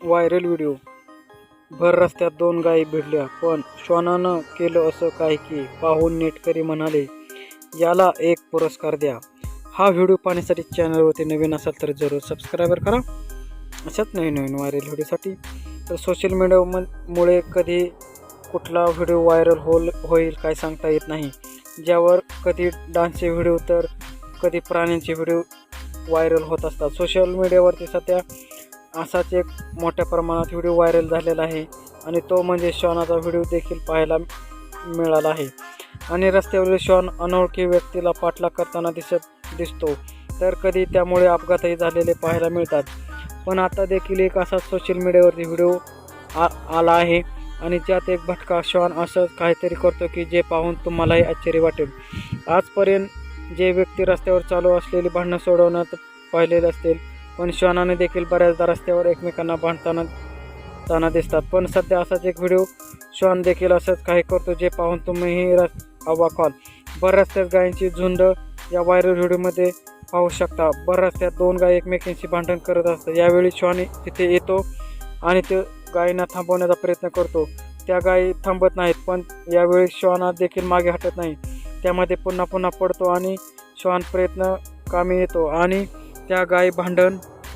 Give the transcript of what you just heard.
Viral video. भर रस्त्यात दोन गायी भिडल्या पण श्वानानं केलं असं काय की पाहून नेटकरी म्हणाले याला एक पुरस्कार द्या. हा व्हिडिओ पाहण्यासाठी चॅनलवरती नवीन असाल तर जरूर सबस्क्राईबर करा. अशाच नवीन नवीन व्हायरल व्हिडिओसाठी. तर सोशल मीडिया मुळे कधी कुठला व्हिडिओ व्हायरल होल होईल काय सांगता येत नाही. ज्यावर कधी डान्सचे व्हिडिओ तर कधी प्राण्यांचे व्हिडिओ व्हायरल होत असतात. सोशल मीडियावरती सध्या असाच एक मोठ्या प्रमाणात व्हिडिओ व्हायरल झालेला आहे. आणि तो म्हणजे श्वानाचा व्हिडिओ देखील पाहायला मिळाला आहे. आणि रस्त्यावरील श्वान अनोळखी व्यक्तीला पाठलाग करताना दिसत दिसतो. तर कधी त्यामुळे अपघातही झालेले पाहायला मिळतात. पण आता देखील एक असाच सोशल मीडियावरती व्हिडिओ आ आला आहे. आणि त्यात एक भटका श्वान असं काहीतरी करतो की जे पाहून तुम्हालाही आश्चर्य वाटेल. आजपर्यंत जे व्यक्ती रस्त्यावर चालू असलेली भांडणं सोडवण्यात पाहिलेले असतील पण श्वानाने देखील बऱ्याचदा रस्त्यावर एकमेकांना भांडताना दिसतात. पण सध्या असाच एक व्हिडिओ श्वान देखील असंच काही करतो जे पाहून तुम्हीही रस अवाक व्हाल भर रस्त्यात गायींची झुंड या व्हायरल व्हिडिओमध्ये पाहू शकता. भर रस्त्यात दोन गाय एकमेकांशी भांडण करत असतात. यावेळी श्वान तिथे येतो आणि ते गायींना थांबवण्याचा प्रयत्न करतो. त्या गायी थांबत नाहीत पण यावेळी श्वाना देखील मागे हटत नाही. त्यामध्ये पुन्हा पुन्हा पडतो आणि श्वान प्रयत्न कामी येतो आणि त्या गाय भांडण